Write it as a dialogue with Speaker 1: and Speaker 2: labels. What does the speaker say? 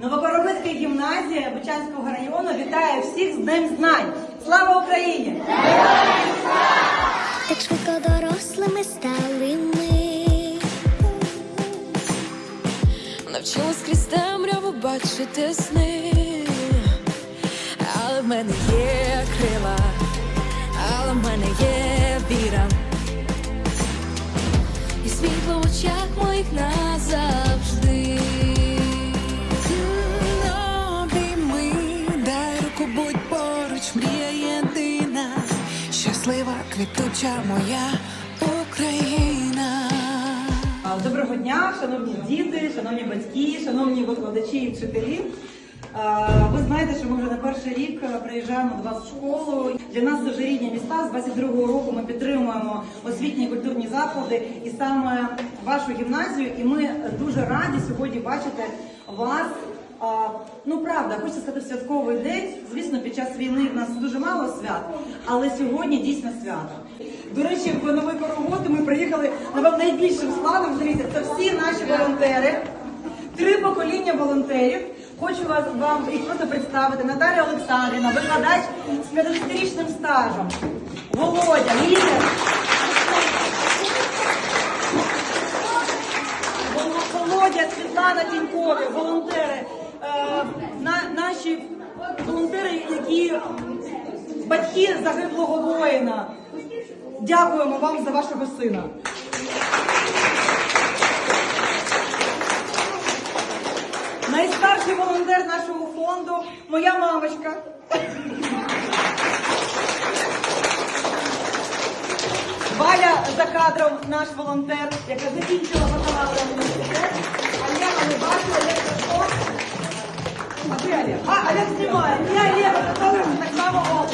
Speaker 1: Новокоробицька гімназія Бучанського району вітає всіх з Днем Знань. Слава Україні!
Speaker 2: Так швидко дорослими стали ми.
Speaker 3: Навчилась крізь темряву бачити сни, але в мене є крила, але в мене є віра. І світло в очах моїх назавжди.
Speaker 4: Поруч, мрія єдина, щаслива, квітуча моя Україна.
Speaker 1: Доброго дня, шановні діти, шановні батьки, шановні викладачі і вчителі. Ви знаєте, що ми вже на перший рік е, приїжджаємо до вас в школу. Для нас вже рідні міста. З 22-го року ми підтримуємо освітні і культурні заклади і саме вашу гімназію. І ми дуже раді сьогодні бачити вас. Ну правда, хочеться сказати святковий день. Звісно, час війни в нас дуже мало свят, але сьогодні дійсно свято. До речі, в новий роботи ми приїхали напевно, найбільшим складом. Дивіться, це всі наші волонтери, три покоління волонтерів. Хочу вас вам їх просто представити. Наталя Олександрівна, викладач з 50-річним стажем. Володя, лідер. Володя, Світлана Тінькові, волонтери. Е, на, наші волонтери, які батьки загиблого воїна. Дякуємо вам за вашого сина. Найстарший волонтер нашого фонду моя мамочка. Валя за кадром наш волонтер, яка закінчила бакалавра університет. Олег знімає. Я Лєва, так само голос.